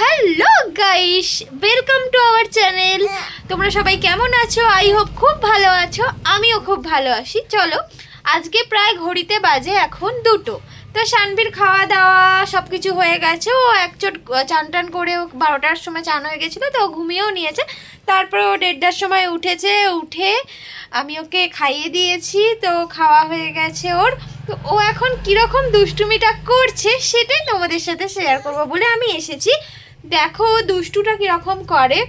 Hello guys welcome to our channel তোমরা সবাই কেমন আছো? আই হোপ খুব ভালো আছো। আমিও খুব ভালো আছি। চলো আজকে প্রায় ঘড়িতে বাজে এখন দুটো। তো শানবির খাওয়া দাওয়া সব কিছু হয়ে গেছে। ও একচোট চান টান করে ও বারোটার সময় চান হয়ে গেছিল তো ও ঘুমিয়েও নিয়েছে। তারপর ও দেড়টার সময় উঠেছে। উঠে আমি ওকে খাইয়ে দিয়েছি। তো খাওয়া হয়ে গেছে ওর। তো ও এখন কীরকম দুষ্টুমিটা করছে সেটাই তোমাদের সাথে শেয়ার করব বলে আমি এসেছি। দেখো, দুষ্টুটা কীরকম করে।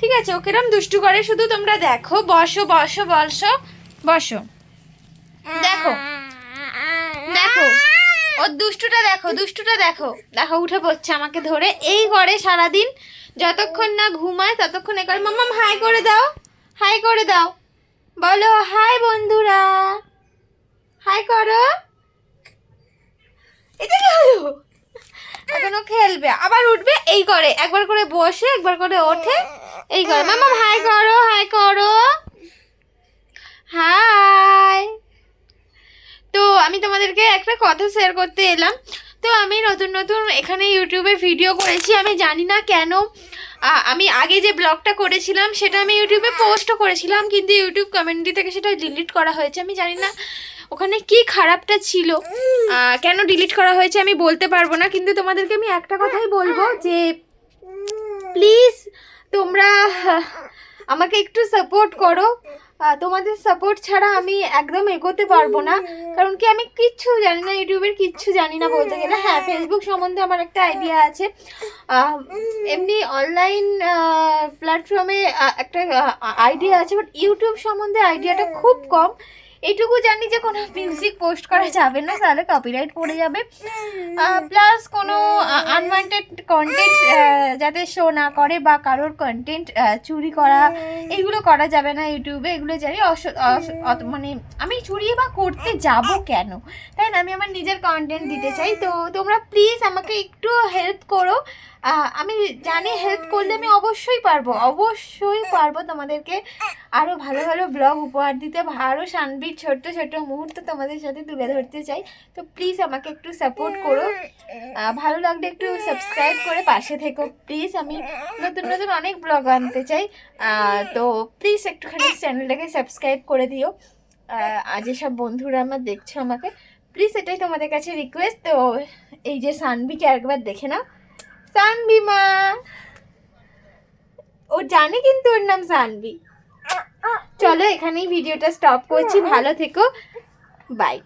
ঠিক আছে, ও কিরম দুষ্টু করে, শুধু তোমরা দেখো। বসো বসো বসো বসো। দেখো দেখো, ওর দুষ্টুটা দেখো দুষ্টুটা দেখো। দেখো, উঠে পড়ছে আমাকে ধরে। এই করে সারাদিন যতক্ষণ না ঘুমায়, ততক্ষণ এ করে। মাম্মাম, হাই করে দাও, হাই করে দাও। বলো, হাই বন্ধুরা, হাই করো। এটা কি হলো? এখনও খেলবে। আবার উঠবে, এই করে। একবার করে বসে, একবার করে ওঠে, এই করে। মামা, হাই করো হাই করো। হাই। তো আমি তোমাদেরকে একটা কথা শেয়ার করতে এলাম। তো আমি নতুন নতুন এখানে ইউটিউবে ভিডিও করেছি। আমি জানি না কেন আমি আগে যে ব্লগটা করেছিলাম, সেটা আমি ইউটিউবে পোস্টও করেছিলাম, কিন্তু ইউটিউব কমিউনিটি থেকে সেটা ডিলিট করা হয়েছে। আমি জানি না ওখানে কি খারাপটা ছিল। কেন ডিলিট করা হয়েছে আমি বলতে পারব না, কিন্তু তোমাদেরকে আমি একটা কথাই বলব যে প্লিজ তোমরা, আমাকে একটু সাপোর্ট করো। তোমাদের সাপোর্ট ছাড়া আমি একদম এগোতে পারব না। কারণ কি, আমি কিচ্ছু জানি না, ইউটিউবের কিচ্ছু জানি না বলতে গেলে। হ্যাঁ ফেসবুক সম্বন্ধে আমার একটা আইডিয়া আছে। এমনি অনলাইন প্ল্যাটফর্মে একটা আইডিয়া আছে বাট ইউটিউব সম্বন্ধে আইডিয়াটা খুব কম। এইটুকু জানি যে কোনো মিউজিক পোস্ট করা যাবে না, তাহলে কপিরাইট পড়ে যাবে। প্লাস কোনো আনওয়ান্টেড কন্টেন্ট যাতে শো না করে বা কারোর কন্টেন্ট চুরি করা, এগুলো করা যাবে না ইউটিউবে এগুলো জানি মানে আমি চুরি বা করতে যাব কেন? তাই না? আমি আমার নিজের কন্টেন্ট দিতে চাই। তো তোমরা প্লিজ আমাকে একটু হেল্প করো। আমি জানি হেল্প করলে আমি অবশ্যই পারব অবশ্যই পারব তোমাদেরকে আরও ভালো ভালো ব্লগ উপহার দিতে আরও শানবির ছোট্ট ছোট্ট মুহূর্ত তোমাদের সাথে তুলে ধরতে চাই। তো প্লিজ আমাকে একটু সাপোর্ট করো। ভালো লাগলে একটু সাবস্ক্রাইব করে পাশে থেকো। প্লিজ আমি নতুন নতুন অনেক ব্লগ আনতে চাই। তো প্লিজ একটুখানি চ্যানেলটাকে সাবস্ক্রাইব করে দিও। আর যেসব বন্ধুরা আমার দেখছ আমাকে প্লিজ এটাই তোমাদের কাছে রিকোয়েস্ট তো এই যে সানবিকে একবার দেখে নাও। সানবি মা ও জানে কিন্তু ওর নাম সানবি চলো এখানেই ভিডিওটা স্টপ করছি ভালো থেকো। বাই